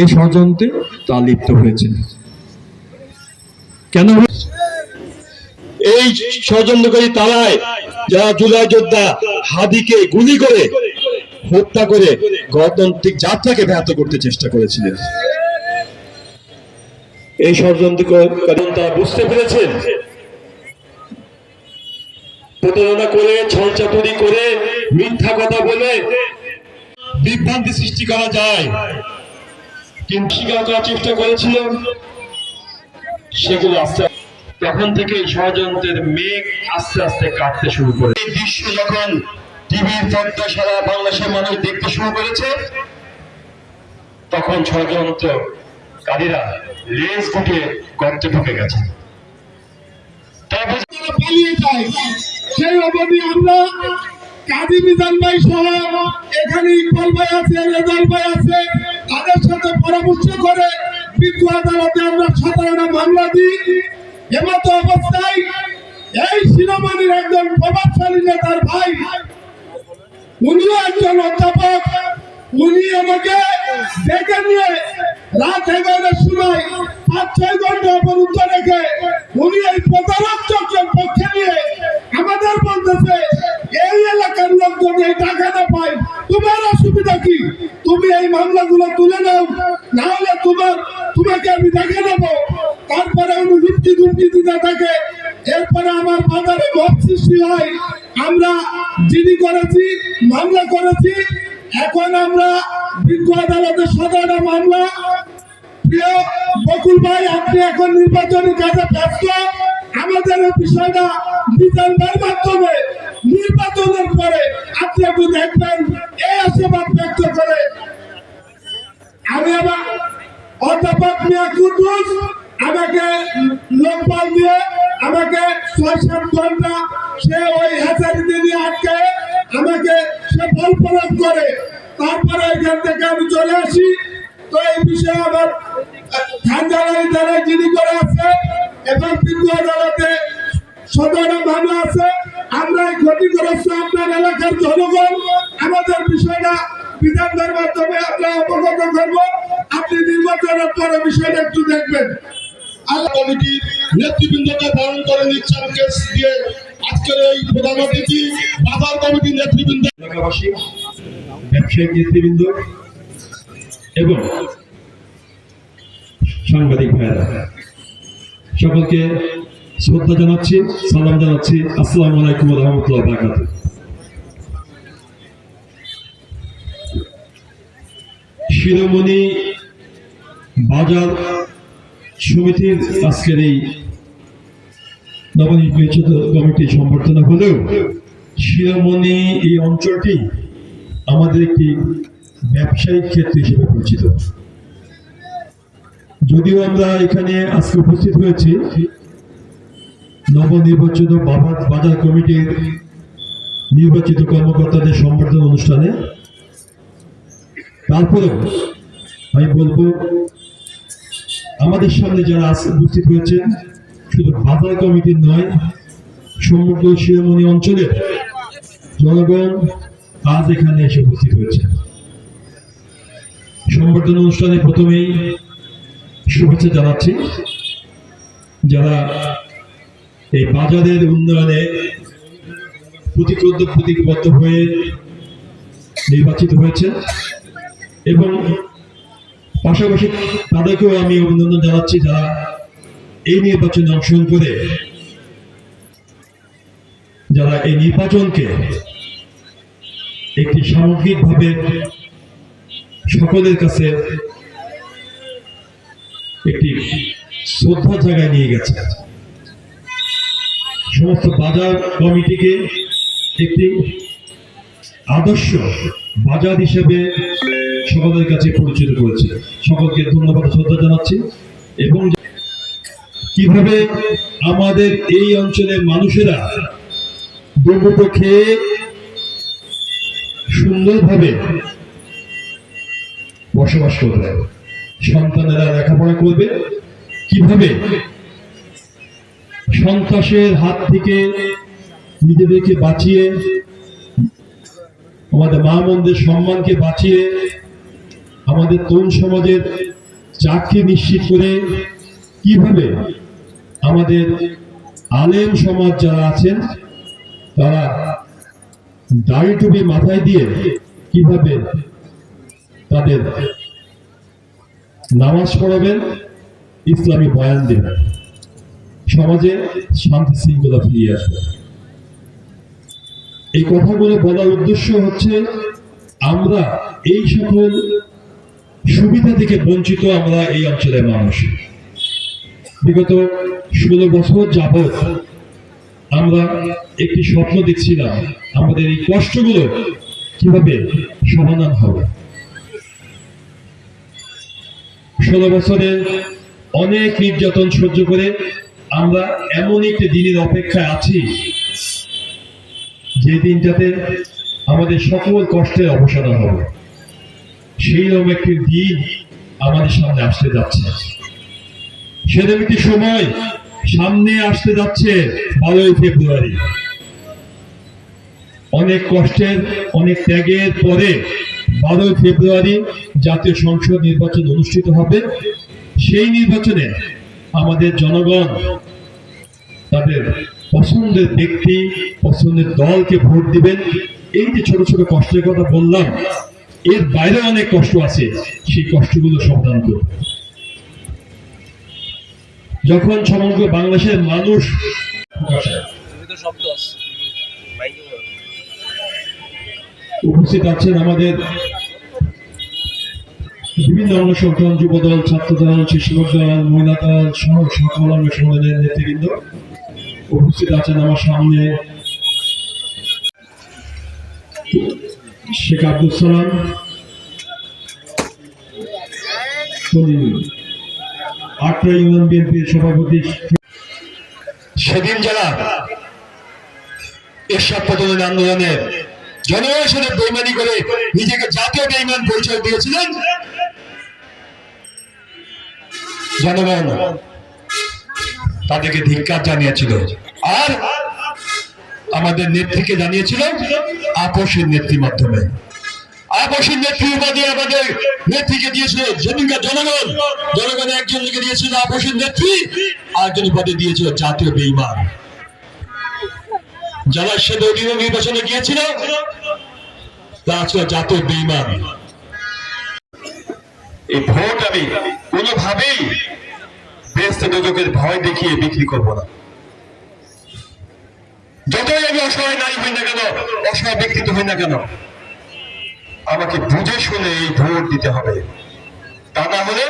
এই ষড়যন্ত্রে তা লিপ্ত হয়েছে। কেন এই ষড়যন্ত্রকারী তারাই যারা জুলাই যোদ্ধা হাদিকে গুলি করে হত্যা করে গণতান্ত্রিক যাত্রাকে ব্যাহত করতে চেষ্টা করেছিলেন। এই ষড়যন্ত্রকারী তারা বুঝতে পেরেছেন। প্রতারণা করে, ছলচাতুরি করে, মিথ্যা কথা বলে বিভ্রান্তি সৃষ্টি করা যায়। কিন্তু স্বীকার করার চেষ্টা করেছিল সেগুলো আস্তে তখন থেকে ষড়যন্ত্রের মেঘ আস্তে আস্তে কাটতে শুরু করে। এই দৃশ্য যখন টিভির পর্দা সারা বাংলাদেশের মানুষ দেখতে শুরু করেছে, তখন ষড়যন্ত্রকারীরা লেজ গুটিয়ে গর্তে ঢুকে গেছে। পালিয়ে যায়, সেই অবধি আমরা কাজী মিজান ভাই সহ এখানে ইকবাল ভাই আছে, রেজাল ভাই আছে তাদের সাথে পরামর্শ করে বিজ্ঞ আদালতে আমরা সাধারণ মামলা দিই। এমতো অবস্থায় এই শিরোমণির একজন প্রভাবশালী নেতার ভাই, উনিও একজন অধ্যাপক। উনি আমাকে ডেকে নিয়ে রাত এগারোটার সময় পাঁচ ছয় ঘণ্টা তোমার, তোমাকে আমি দেখে নেব। তারপরে উনি হুমকি ধুমকি দিতে থাকে এরপরে আমার বাজারে মত সৃষ্টি হয়। আমরা জিডি করেছি, মামলা করেছি। এখন আমরা বিজ্ঞ আদালতে সাধারণ মামলা। প্রিয় বকুল ভাই, আপনি এখন কাজে ব্যস্ত। আমাদের বিষয়টা বিচারের মাধ্যমে, নির্বাচনের পরে আপনি একটু দেখবেন। এই আশীর্বাদ ব্যক্ত করে আমি আবার অধ্যাপক মিয়া কুদ্দুস আমাকে লোকপাল দিয়ে, আমাকে ছয় সাত ঘণ্টা সে ওই হ্যাচারিতে নিয়ে আটকে, আমাকে সে বল প্রয়োগ করে। তারপরে এখান থেকে আমি চলে আসি। তো এই বিষয়ে আমার খানজানারি দ্বারা জিডি করে আছে এবং বিন্দু আদালতে সদরে মামলা আছে। আমরা এই ক্ষতিগ্রস্ত আপনার এলাকার জনগণ, আমাদের বিষয়টা বিধানের মাধ্যমে আমরা অবগত করব। আপনি নির্বাচনের পরে বিষয়টা একটু দেখবেন। আল্লাহ নেতৃবৃন্দকে বরণ করে নিচ্ছেন কেস দিয়ে। আজকের এই প্রধান অতিথি, বাজার নেতৃবৃন্দ। এলাকাবাসী, ব্যবসায়িক নেতৃবৃন্দ এবং সাংবাদিক ভাইয়েরা, সকলকে শ্রদ্ধা জানাচ্ছি, সালাম জানাচ্ছি। আসসালামু আলাইকুম রহমতুল্লাহ বারাকাত শিরোমণি বাজার সমিতির আজকের এই নবনির্বাচিত কমিটি সম্বর্ধনা হলেও শিরোমণি এই অঞ্চলটি আমাদের একটি ব্যবসায়িক ক্ষেত্র হিসেবে পরিচিত। যদিও আমরা এখানে আজকে উপস্থিত হয়েছি, নবনির্বাচিত বাবা- বাজার কমিটির নির্বাচিত কর্মকর্তাদের সম্বর্ধনা অনুষ্ঠানে। তারপরেও আমি বলব আমাদের সামনে যারা উপস্থিত হয়েছেন, শুধু বাজার কমিটির নয়, সমগ্র শিরোমণি অঞ্চলের জনগণ আজ এখানে এসে উপস্থিত হয়েছে সংবর্ধনা অনুষ্ঠানে প্রথমেই শুভেচ্ছা জানাচ্ছি যারা এই বাজারের উন্নয়নে প্রতিক্রদ্য প্রতিবদ্ধ হয়ে নির্বাচিত হয়েছে এবং পাশাপাশি তাদেরকেও আমি অভিনন্দন জানাচ্ছি যারা এই নির্বাচনে অংশগ্রহণ করে, যারা এই নির্বাচনকে একটি সামগ্রিকভাবে সকলের কাছে একটি শ্রদ্ধা জায়গায় নিয়ে গেছে। সমস্ত বাজার কমিটিকে একটি আদর্শ বাজার হিসেবে সকলের কাছে পরিচিত করেছে। সকলকে ধন্যবাদ, শ্রদ্ধা জানাচ্ছি। এবং কীভাবে আমাদের এই অঞ্চলের মানুষেরা খেয়ে সুন্দরভাবে বসবাস করবে, সন্তানেরা লেখাপড়া করবে, কীভাবে সন্ত্রাসের হাত থেকে নিজেদেরকে বাঁচিয়ে, আমাদের মা মন্দির সম্মানকে বাঁচিয়ে আমাদের তরুণ সমাজের চাকরি নিশ্চিত করে কীভাবে আমাদের আলেম সমাজ যারা আছেন, তারা দাড়ি টুপি মাথায় দিয়ে কীভাবে তাদের নামাজ পড়াবেন, ইসলামী বয়ান দেবেন। সমাজে শান্তি শৃঙ্খলা ফিরিয়ে আসবে। এই কথাগুলো বলার উদ্দেশ্য হচ্ছে, আমরা এই সকল সুবিধা থেকে বঞ্চিত আমরা এই অঞ্চলের মানুষ। বিগত ষোলো বছর যাবৎ আমরা একটি স্বপ্ন দেখছিলাম, আমাদের এই কষ্টগুলো কীভাবে সমাধান হবে। ষোলো বছরে অনেক নির্যাতন সহ্য করে আমরা এমন একটি দিনের অপেক্ষায় আছি, যে দিনটাতে আমাদের সকল কষ্টের অবসান হবে। সেই রকম একটি দিন আমাদের সামনে আসতে যাচ্ছে। সেরকম একটি সময় সামনে আসতে যাচ্ছে বারোই ফেব্রুয়ারি। অনেক কষ্টের, অনেক ত্যাগের পরে বারোই ফেব্রুয়ারি জাতীয় সংসদ নির্বাচন অনুষ্ঠিত হবে। সেই নির্বাচনে আমাদের জনগণ তাদের পছন্দের ব্যক্তি, পছন্দের দলকে ভোট দিবেন। এই যে ছোট ছোট কষ্টের কথা বললাম এর বাইরে অনেক কষ্ট আছে সেই কষ্টগুলো সমাধান করবে। যখন সমগ্র বাংলাদেশের মানুষ। উপস্থিত আছেন আমাদের বিভিন্ন অঙ্গ সংগঠন যুব দল ছাত্র দল মহিলা দল সহ সকল অঙ্গ সংগঠনের নেতৃবৃন্দ। উপস্থিত আছেন আমার সামনে শেখ আব্দুল সালাম আটরা ইউনিয়ন বিএনপির সভাপতি সেদিন যারা এরশাদ পতনের আন্দোলনের জনগণের সাথে বেইমানি করে নিজেকে জাতীয় বেইমান পরিচয় দিয়েছিলেন, জনগণ তাদেরকে ধিক্কার জানিয়েছিল। আর আমাদের নেত্রীকে জানিয়েছিল আপোষের নেত্রীর মাধ্যমে। আপোষের নেত্রী উপাধি আমাদের নেত্রীকে দিয়েছিল সেদিনকার জনগণ। জনগণ একজনকে দিয়েছিল আপোষের নেত্রী, আরেকজন উপাধি দিয়েছিল জাতীয় বেইমান। যারা সে দলীয় নির্বাচনে গিয়েছিল, তারা ছিল জাতীয় বেইমান। এই ভোট আমি কোনোভাবেই বেস্ত দুদকের ভয় দেখিয়ে বিক্রি করব না। যতই আমি অসহায় নারী হই না কেন, অসহায় ব্যক্তিত্ব হই না কেন, আমাকে বুঝে শুনে এই ভোট দিতে হবে। তা না হলে